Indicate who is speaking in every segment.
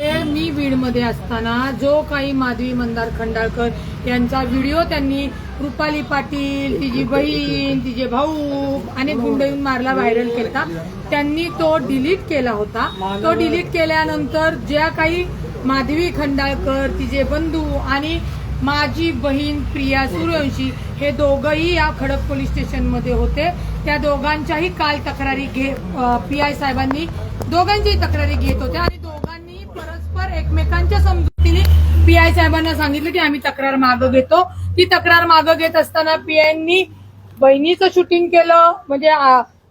Speaker 1: मी बीडमध्ये असताना जो काही माधवी मंदार खंडाळकर यांचा व्हिडिओ त्यांनी रुपाली पाटील तिची बहीण तिचे भाऊ आणि गुंड येऊन मारला व्हायरल केला. त्यांनी तो डिलीट केला होता. तो डिलीट केल्यानंतर ज्या काही माधवी खंडाळकर तिचे बंधू आणि माझी बहीण प्रिया सूर्यवंशी हे दोघंही या खडक पोलीस स्टेशनमध्ये होते. त्या दोघांच्याही काल तक्रारी घे पी आय साहेबांनी दोघांच्याही तक्रारी घेत होत्या. एकमेकांच्या समजुतीने पी आय साहेबांना सांगितलं की आम्ही तक्रार मागं घेतो. ती तक्रार मागं घेत असताना पीआयनी बहिणीचं शूटिंग केलं म्हणजे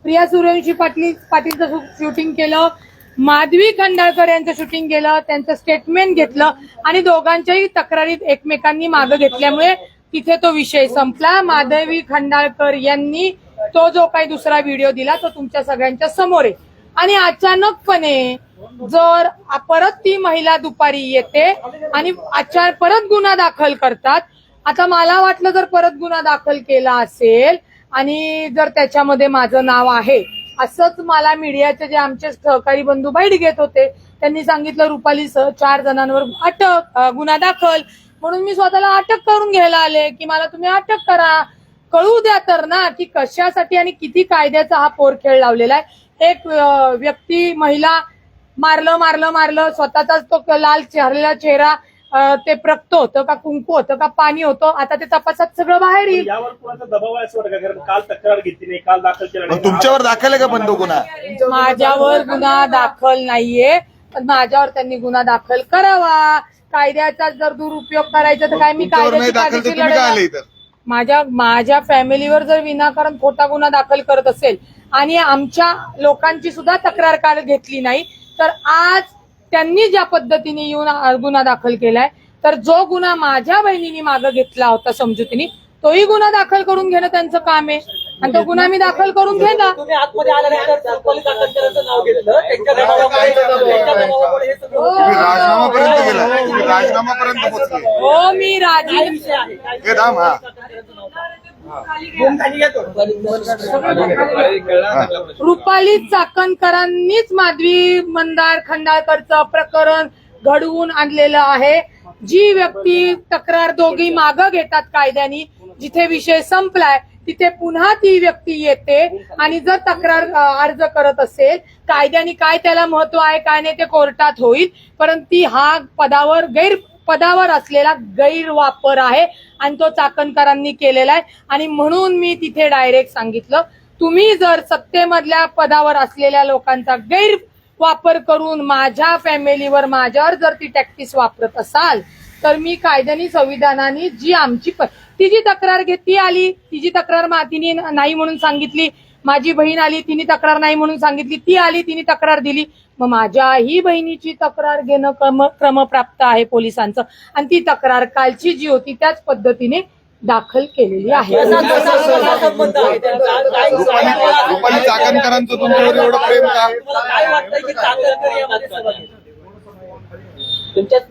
Speaker 1: प्रिया सूर्यवंशी पाटील पाटीलचं शूटिंग केलं माधवी खंडाळकर यांचं शूटिंग केलं त्यांचं स्टेटमेंट घेतलं आणि दोघांच्याही तक्रारीत एकमेकांनी मागं घेतल्यामुळे तिथे तो विषय संपला. माधवी खंडाळकर यांनी तो जो काही दुसरा व्हिडिओ दिला तो तुमच्या सगळ्यांच्या समोर आहे. आणि अचानकपणे जर परत ती महिला दुपारी येते आणि आचार परत गुन्हा दाखल करतात आता मला वाटलं जर परत गुन्हा दाखल केला असेल आणि जर त्याच्यामध्ये माझं नाव आहे असंच मला मीडियाचे जे आमचे सहकारी बंधू बाईट घेत होते त्यांनी सांगितलं रुपाली सह चार जणांवर अटक गुन्हा दाखल. म्हणून मी स्वतःला अटक करून घ्यायला आले की मला तुम्ही अटक करा. कळू द्या तर ना की कशासाठी आणि किती कायद्याचा हा पोरखेळ लावलेला आहे. एक व्यक्ती महिला मारलं मारलं मारलं. स्वतःचाच तो लाल चेहऱ्याला चेहरा ते प्रक्त होतं का कुंकू होतं का पाणी होतं. आता ते तपासात सगळं बाहेर येईल.
Speaker 2: यावर कोणाचा दबाव आहे असं वाटतं का? कारण काल तक्रार घेतली नाही काल दाखल केला
Speaker 3: मग
Speaker 2: नाही.
Speaker 3: तुमच्यावर दाखल आहे का बंधू गुन्हा?
Speaker 1: माझ्यावर गुन्हा दाखल नाहीये. पण माझ्यावर त्यांनी गुन्हा दाखल करावा. कायद्याचा जर दुरुपयोग करायचा तर काय मी
Speaker 3: तुमच्यावर नाही
Speaker 1: कायद्याची
Speaker 3: दाखल तर
Speaker 1: कायदेशीर
Speaker 3: तुम्ही काय आले
Speaker 1: लढत
Speaker 3: इथं?
Speaker 1: माझ्या माझ्या फॅमिलीवर जर विनाकारण खोटा गुन्हा दाखल करत असेल आणि आमच्या लोकांची सुद्धा तक्रार काल घेतली नाही तर आज त्यांनी ज्या पद्धतीने येऊन गुन्हा दाखल केलाय तर जो गुन्हा माझ्या बहिणीने मागं घेतला होता समजुतीने तोही गुन्हा दाखल करून घेणं त्यांचं काम आहे. आणि तो गुन्हा मी दाखल करून
Speaker 4: घेतलं हे
Speaker 1: मी राजी रुपाली चाकणकरांनीच माधवी मंदार खंडाळकरचं प्रकरण घडवून आणलेलं आहे. जी व्यक्ती तक्रार दोघी मागं घेतात कायद्याने जिथे विषय संपलाय तिथे पुन्हा ती व्यक्ती येते आणि जर तक्रार अर्ज करत असेल कायद्याने काय त्याला महत्त्व आहे काय नाही ते कोर्टात होईल परंतु ती हा पदावर गैर पदावर असलेला गैरवापर आहे आणि तो चाकणकरांनी केलेला आहे. आणि म्हणून मी तिथे डायरेक्ट सांगितलं तुम्ही जर सत्तेमधल्या पदावर असलेल्या लोकांचा गैरवापर करून माझ्या फॅमिलीवर माझ्यावर जर ती टॅक्टिस वापरत असाल तर मी कायद्याने संविधानाने जी आमची प- तक्रार घेत ती आली. तिची तक्रार मातीने नाही म्हणून सांगितली. माझी बहीण आली तिने तक्रार नाही म्हणून सांगितली. ती आली तिने तक्रार दिली. मग माझ्याही बहिणीची तक्रार घेणं क्रम क्रमप्राप्त आहे पोलिसांचं. आणि ती तक्रार कालची जी होती त्याच पद्धतीने दाखल केलेली आहे.
Speaker 3: रुपाली चाकणकरांचं तुमच्यावर एवढं प्रेम का?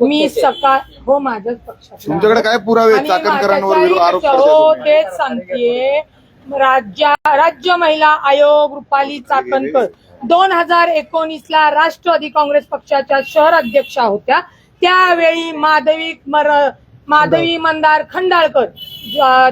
Speaker 1: मी. सकाळ हो माझ्याच पक्षात.
Speaker 3: तुमच्याकडे काय पुरावे चाकणकरांवर आरोप
Speaker 1: हो? तेच सांगतेय राज्य राज्य महिला आयोग रुपाली चाकणकर. दोन हजार एकोणीस ला राष्ट्रवादी काँग्रेस पक्षाच्या शहर अध्यक्षा होत्या. त्यावेळी माधवी मर माधवी मंदार खंडाळकर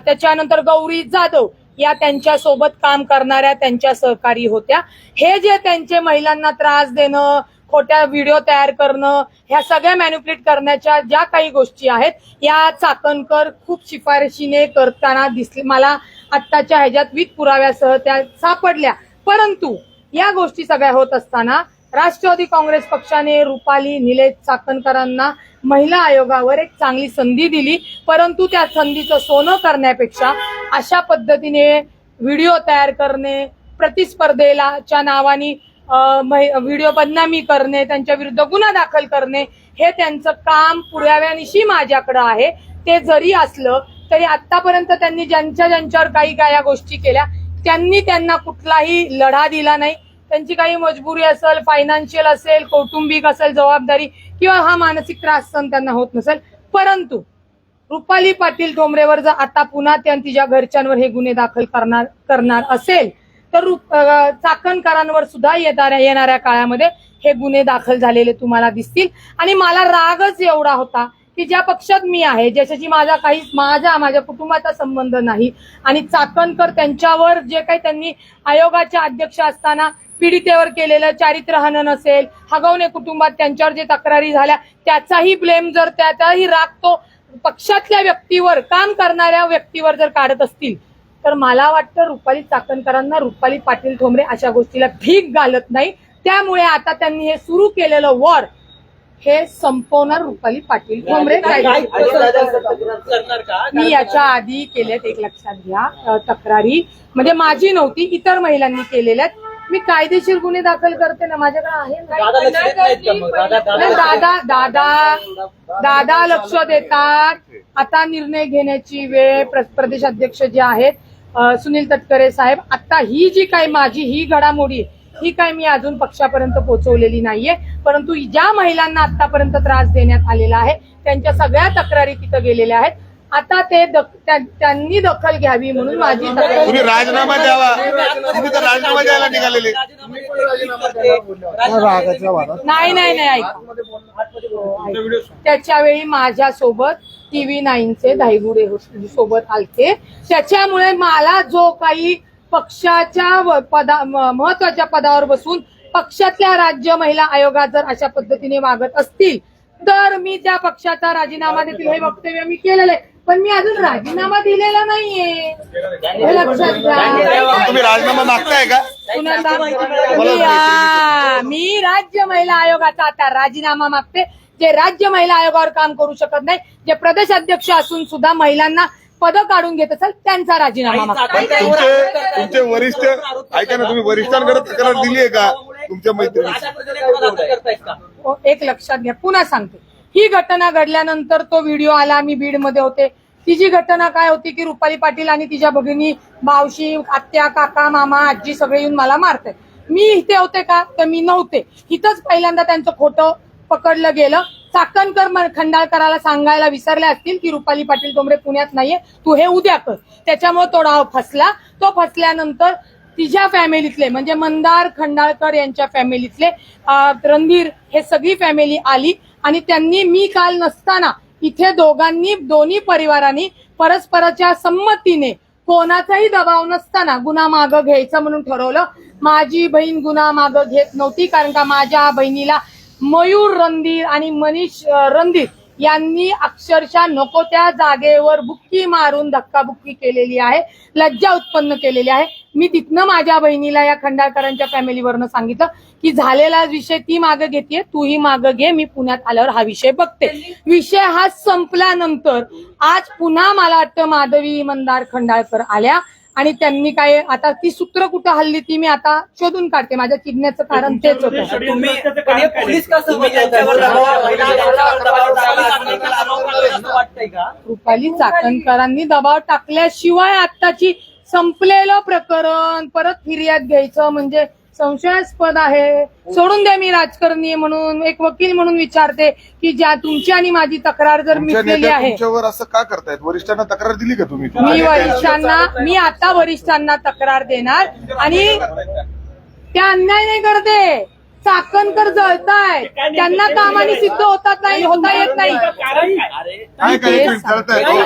Speaker 1: त्याच्यानंतर गौरी जाधव या त्यांच्यासोबत काम करणाऱ्या त्यांच्या सहकारी होत्या. हे जे त्यांचे महिलांना त्रास देणं खोट्या व्हिडिओ तयार करणं ह्या सगळ्या मॅन्युप्लेट करण्याच्या ज्या काही गोष्टी आहेत या चाकणकर खूप शिफारशीने करताना दिसले. मला आत्ताच्या ह्याच्यात विथ पुराव्यासह त्या सापडल्या. परंतु या गोष्टी सगळ्या होत असताना राष्ट्रवादी काँग्रेस पक्षाने रुपाली निलेश चाकणकरांना महिला आयोगावर एक चांगली संधी दिली. परंतु त्या संधीचं सोनं करण्यापेक्षा अशा पद्धतीने व्हिडिओ तयार करणे प्रतिस्पर्धेला च्या नावाने व्हिडिओ बदनामी करणे त्यांच्या विरुद्ध गुन्हा दाखल करणे हे त्यांचं काम पुराव्यानिशी माझ्याकडं आहे. ते जरी असलं तरी आतापर्यंत त्यांनी ज्यांच्या ज्यांच्यावर काही काय या गोष्टी केल्या त्यांनी त्यांना कुठलाही लढा दिला नाही. त्यांची काही मजबुरी असेल फायनान्शियल असेल कौटुंबिक असेल जबाबदारी किंवा हा मानसिक त्रास सहन त्यांना होत नसेल. परंतु रुपाली पाटील ठोंबरेवर जर आता पुन्हा त्या तिच्या घरच्यांवर हे गुन्हे दाखल करणार करणार असेल तर चाकणकरांवर सुद्धा येणाऱ्या येणाऱ्या काळामध्ये हे गुन्हे दाखल झालेले तुम्हाला दिसतील. आणि मला रागच एवढा होता की ज्या पक्षात मी आहे ज्याच्याशी माझा काही माझा माझ्या कुटुंबाचा संबंध नाही आणि चाकणकर त्यांच्यावर जे काही त्यांनी आयोगाचे अध्यक्ष असताना पीडितेवर केलेलं चारित्र्य हनन असेल हगवणे कुटुंबात त्यांच्यावर जे तक्रारी झाल्या त्याचाही ब्लेम जर त्याचाही राग तो पक्षातल्या व्यक्तीवर काम करणाऱ्या व्यक्तीवर जर काढत असतील तर मला वाटतं रुपाली चाकणकरांना रुपाली पाटील ठोंबरे अशा गोष्टीला भीक घालत नाही. त्यामुळे आता त्यांनी हे सुरू केलेलं वॉर हे संपवणार रुपाली पाटील ठोंबरे. मी याच्या आधी केल्यात एक लक्षात घ्या तक्रारी. म्हणजे माझी नव्हती इतर महिलांनी केलेल्या मी कायदेशीर गुन्हे दाखल करते ना माझ्याकडे आहे ना.
Speaker 4: दादा लक्ष देत नाहीत का मग? दादा
Speaker 1: नाही, दादा दादा दादा लक्ष देतात. आता निर्णय घेण्याची वेळ प्र- प्रदेश अध्यक्ष जे आहेत अ, सुनील तटकरे साहेब आता ही जी काही माझी ही घडामोडी ही काय मी अजून पक्षापर्यंत पोहोचवलेली नाहीये. परंतु ज्या महिलांना आतापर्यंत त्रास देण्यात आलेला आहे त्यांच्या सगळ्या तक्रारी तिथं गेलेल्या आहेत. आता ते त्यांनी दखल घ्यावी म्हणून माझी
Speaker 3: तुम्ही राजीनामा द्यावा. तुम्ही तर राजीनामा द्यायला निघालेले.
Speaker 1: नाही नाही नाही ऐका. त्याच्यावेळी माझ्या सोबत टीव्ही नाईनचे धाईगुडे हो- सोबत आलते. त्याच्यामुळे मला जो काही पक्षाच्या पदा महत्त्वाच्या पदावर बसून पक्षातल्या राज्य महिला आयोगात जर अशा पद्धतीने वागत असतील तर मी त्या पक्षाचा राजीनामा देतील हे वक्तव्य मी केलेलं आहे. पण मी अजून राजीनामा दिलेला नाहीये. हे लक्षात घ्या
Speaker 3: तुम्ही राजीनामा मागताय का?
Speaker 1: मी आ, मी राज्य महिला आयोगाचा आता राजीनामा मागते. जे राज्य महिला आयोगावर काम करू शकत नाही जे प्रदेश अध्यक्ष असून सुद्धा महिलांना पद काढून घेत असेल त्यांचा राजीनामा मागते.
Speaker 3: तुमचे तुमचे वरिष्ठ ऐका ना तुम्ही वरिष्ठांकडे तक्रार दिली आहे का? तुमच्या मैत्रिणी
Speaker 4: अशा प्रकारे करतायत का?
Speaker 1: हो, एक लक्षात घ्या. पुन्हा सांगते. ही घटना घडल्यानंतर तो व्हिडिओ आला मी बीडमध्ये होते. तिची घटना काय होती की रुपाली पाटील आणि तिच्या भगिनी मावशी आत्या काका मामा आजी सगळे येऊन मला मारते मी इथे होते का? तर मी नव्हते. इथंच पहिल्यांदा त्यांचं खोटं पकडलं गेलं. चाकणकर खंडाळकराला सांगायला विसरले असतील की रुपाली पाटील तोमरे पुण्यात नाहीये. तू हे उद्या कर. त्याच्यामुळे तो डाव फसला. तो फसल्यानंतर तिच्या फॅमिलीतले म्हणजे मंदार खंडाळकर यांच्या फॅमिलीतले रणधीर हे सगळी फॅमिली आली. आणि त्यांनी मी काल नसताना इथे दोघांनी दोन्ही परिवारांनी परस्पराच्या संमतीने कोणाचाही दबाव नसताना गुन्हा मागं घ्यायचं म्हणून ठरवलं. माझी बहीण गुन्हा मागं घेत नव्हती कारण का माझ्या बहिणीला मयूर रणधीर आणि मनीष रणधीर यांनी अक्षरशः नको त्या जागेवर बुक्की मारून धक्काबुक्की केलेली आहे लज्जा उत्पन्न केलेली आहे. मी तिथनं माझ्या बहिणीला या खंडाळकरांच्या फॅमिलीवरनं सांगितलं की झालेला विषय ती मागं घेते तूही मागं घे मी पुण्यात आल्यावर हा विषय बघते. विषय हा संपल्यानंतर आज पुन्हा मला वाटतं माधवी मंदार खंडाळकर आल्या. आणि त्यांनी काय आता ती सूत्र कुठं हल्ली ती मी आता शोधून काढते. माझ्या चिडण्याचं कारण तेच होतं. रुपाली चाकणकरांनी दबाव टाकल्याशिवाय आत्ताची संपलेलं प्रकरण परत फिर्याद घ्यायचं म्हणजे संशयास्पद आहे. सोडून द्या मी राजकारणी आहे म्हणून एक वकील म्हणून विचारते की ज्या तुमची आणि माझी तक्रार जर
Speaker 3: तुमच्या
Speaker 1: मिटलेली
Speaker 3: नेत्या
Speaker 1: आहे.
Speaker 3: तुमच्यावर असं का करतायत? वरिष्ठांना तक्रार दिली का तुम्ही?
Speaker 1: मी वरिष्ठांना मी आता वरिष्ठांना तक्रार देणार आणि त्या अन्याय नाही करते. चाकणकर जळताय त्यांना कामाने सिद्ध होतात नाही होता येत नाही.
Speaker 2: कारण काय?
Speaker 3: काय काय एक मिनिट कळतंय हो,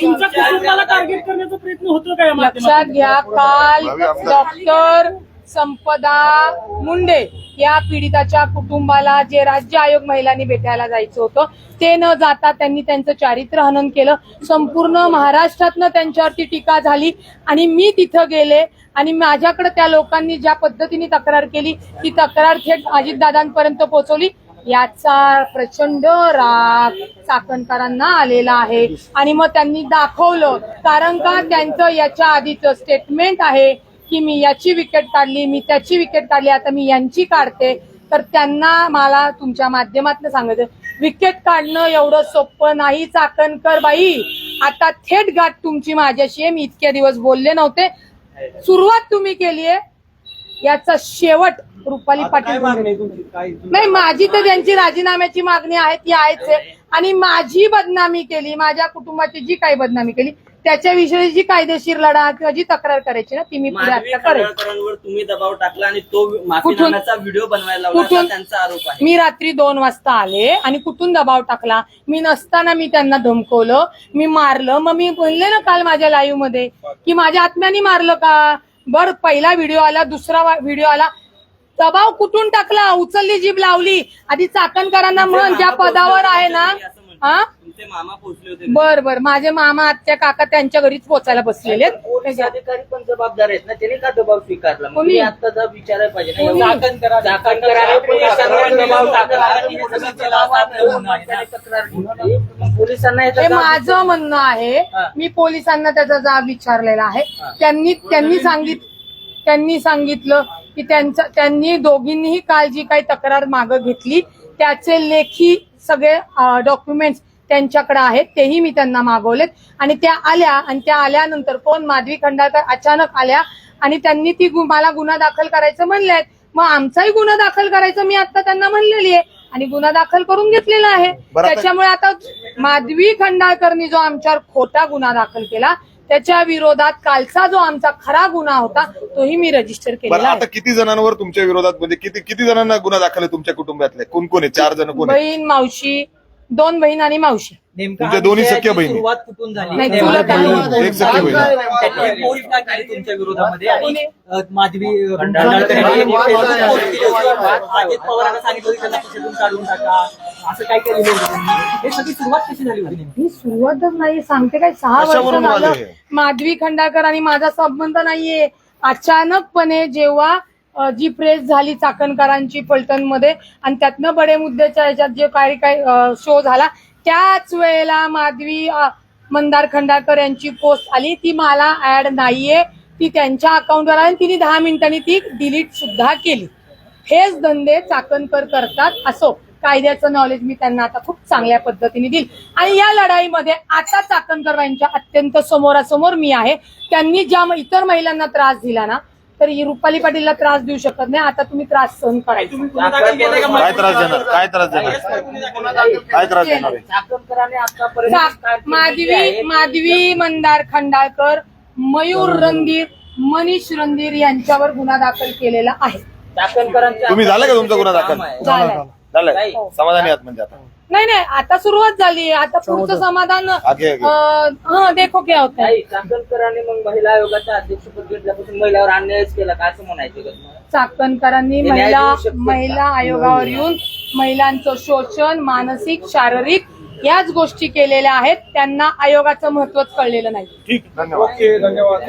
Speaker 2: तुमच्या कुटुंबाला टार्गेट करण्याचा प्रयत्न होतो का या
Speaker 1: लक्षात
Speaker 2: माध्यमातून?
Speaker 1: घ्या काल. डॉक्टर संपदा मुंडे या पीडिताच्या कुटुंबाला जे राज्य आयोग महिलांनी भेटायला जायचं होतं ते न जाता त्यांनी त्यांचं चारित्र्य हनन केलं. संपूर्ण महाराष्ट्रातनं त्यांच्यावरती टीका झाली आणि मी तिथं गेले आणि माझ्याकडे त्या लोकांनी ज्या पद्धतीने तक्रार केली ती तक्रार थेट अजितदादांपर्यंत पोहोचवली. याचा प्रचंड राग चाकणकरांना आलेला आहे आणि मग त्यांनी दाखवलं कारण का त्यांचं याच्या आधीचं स्टेटमेंट आहे की मी याची विकेट काढली मी त्याची विकेट काढली आता मी यांची काढते. तर त्यांना मला तुमच्या माध्यमातून सांगायचं विकेट काढणं एवढं सोपं नाही चाकणकर बाई. आता थेट गाठ तुमची माझ्याशी आहे. मी इतके दिवस बोलले नव्हते. सुरुवात तुम्ही केली आहे. याचा शेवट रुपाली पाटील नाही माझी तर त्यांची राजीनाम्याची मागणी आहे ती आहेच आहे. आणि माझी बदनामी केली माझ्या कुटुंबाची जी काही बदनामी केली त्याच्याविषयी जी कायदेशीर लढा किंवा जी तक्रार करायची ना ती मी पुढे आता करेन.
Speaker 5: खंडाळकरांवर तुम्ही दबाव टाकला आणि तो माफी
Speaker 1: कुठून?
Speaker 5: व्हिडिओ बनवायला लावला
Speaker 1: कुठून?
Speaker 5: त्यांचा आरोप आहे.
Speaker 1: मी रात्री दोन वाजता आले आणि कुठून दबाव टाकला? मी नसताना मी त्यांना धमकवलं मी मारलं. मग मी बोलले ना काल माझ्या लाईव्हमध्ये की माझ्या आत्म्याने मारलं का? बर पहिला व्हिडिओ आला दुसरा व्हिडिओ आला. दबाव कुठून टाकला? उचलली जीभ लावली. आधी चाकणकरांना म्हण ज्या पदावर आहे ना हा?
Speaker 5: तुमचे मामा पोहोचले होते
Speaker 1: बर बर. माझे मामा आत्या काका त्यांच्या घरीच पोचायला बसलेले आहेत.
Speaker 6: पोलीस अधिकारी पण जबाबदार आहेत ना? त्याने का दबाव स्वीकारला? मग
Speaker 1: कोणी?
Speaker 6: तुम्ही आता जर विचारायला पाहिजे ना.
Speaker 1: कोणी?
Speaker 6: एवढं हे दबाव तक्रार घेतली. मग पोलिसांना याचा
Speaker 1: हे
Speaker 6: जाब
Speaker 1: माझं म्हणणं आहे
Speaker 6: हा.
Speaker 1: मी पोलिसांना त्याचा जाब विचारलेला आहे. त्यांनी त्यांनी सांगित त्यांनी सांगितलं की त्यांचा त्यांनी दोघींनीही काल जी काही तक्रार मागं घेतली त्याचे लेखी सगळे डॉक्युमेंट्स त्यांच्याकडे आहेत तेही मी त्यांना मागवलेत. आणि त्या आल्या आणि त्या आल्यानंतर कोण? माधवी खंडाळकर अचानक आल्या आणि त्यांनी ती मला गुन्हा दाखल करायचं म्हणलेत. मग आमचाही गुन्हा दाखल करायचं मी आता त्यांना म्हणलेली आहे. आणि गुन्हा दाखल करून घेतलेला आहे. त्याच्यामुळे आता माधवी खंडाळकरनी जो आमच्यावर खोटा गुन्हा दाखल केला त्याच्या विरोधात कालचा जो आमचा खरा गुन्हा होता तोही मी रजिस्टर
Speaker 3: बरं
Speaker 1: केलेला
Speaker 3: आता किती जणांवर तुमच्या विरोधात म्हणजे किती किती जणांना गुन्हा दाखल आहे तुमच्या कुटुंबातले कोण कोण आहे चार जण कोण आहे
Speaker 1: बहीण मावशी दोन बहीण आणि मावशी
Speaker 4: नेमका
Speaker 3: तुमच्या
Speaker 4: हा
Speaker 3: दोन्ही
Speaker 4: विषयाची
Speaker 3: सख्या बहिणी.
Speaker 4: सुरुवात कुठून झाली
Speaker 1: नाही,
Speaker 4: नेमका
Speaker 1: चुलत आहे.
Speaker 3: एक सख्खी बहीण.
Speaker 4: त्यांनी केली तुमच्या विरोधामध्ये आणि
Speaker 1: कोणी?
Speaker 4: अ, माधवी अ,
Speaker 6: खंडाळकर
Speaker 4: खंडाळकर यांनी
Speaker 6: यांनी
Speaker 4: पोस्ट
Speaker 6: पोस्ट
Speaker 4: केली होती. अजित पवारांना सांगितलं होतं त्यांना पक्षातून काढून टाका असं काय होतं त्यांनी हे सगळी सुरुवात कशी झाली होती नेमकी?
Speaker 1: ही सुरुवातच नाही सांगते काय? सहा वर्ष
Speaker 3: कशावरून
Speaker 1: झालं.
Speaker 3: आले?
Speaker 1: माधवी खंडाळकर आणि माझा संबंध नाहीये. अचानकपणे जेव्हा अ, जी प्रेस झाली चाकणकरांची पलटणमध्ये आणि त्यातनं बडे मुद्द्याच्या ह्याच्यात जे काही काही शो झाला त्याच वेळेला माधवी अ, मंदार खंडाळकर यांची पोस्ट आली. ती मला ऍड नाहीये. ती त्यांच्या अकाउंटवर आली आणि तिने दहा मिनिटांनी ती डिलीट सुद्धा केली. हेच धंदे चाकणकर करतात असो. कायद्याचं नॉलेज मी त्यांना आता खूप चांगल्या पद्धतीने देईल. आणि या लढाईमध्ये आता चाकणकर यांच्या अत्यंत समोरासमोर मी आहे. त्यांनी ज्या इतर महिलांना त्रास दिला ना तर ही रुपाली पाटीलला त्रास देऊ शकत नाही. आता तुम्ही त्रास सहन करायचा.
Speaker 4: गुन्हा दाखल केलाय का?
Speaker 3: काय त्रास देणार? काय त्रास देणार? काय त्रास देणार? आहे
Speaker 6: चाकणकरांनी आतापर्यंत
Speaker 1: चा-
Speaker 6: कारकीर्द
Speaker 1: माधवी माधवी मंदार खंडाळकर मयूर रणधीर मनीष रणधीर यांच्यावर गुन्हा दाखल केलेला आहे.
Speaker 3: तुम्ही झालं का तुमचा गुन्हा दाखल?
Speaker 1: झालाय.
Speaker 6: नाही.
Speaker 3: समाधानी आहात म्हणजे आता?
Speaker 1: नाही नाही आता सुरुवात झाली. आता पुढचं समाधान
Speaker 3: आगे, आगे.
Speaker 1: अं, हं, देखो क्या होता है
Speaker 6: नाही चाकणकरांनी मग महिला आयोगाच्या अध्यक्षपद घेतल्यापासून महिलावर अन्यायच केला का असं म्हणायचं का तुम्हाला?
Speaker 1: चाकणकरांनी
Speaker 6: ते न्याय
Speaker 1: महिला
Speaker 6: देऊ का?
Speaker 1: महिला आयोगावर येऊन महिलांचं शोषण मानसिक शारीरिक याच गोष्टी केलेल्या आहेत. त्यांना आयोगाचं महत्वच कळलेलं नाही.
Speaker 3: धन्यवाद. धन्यवाद.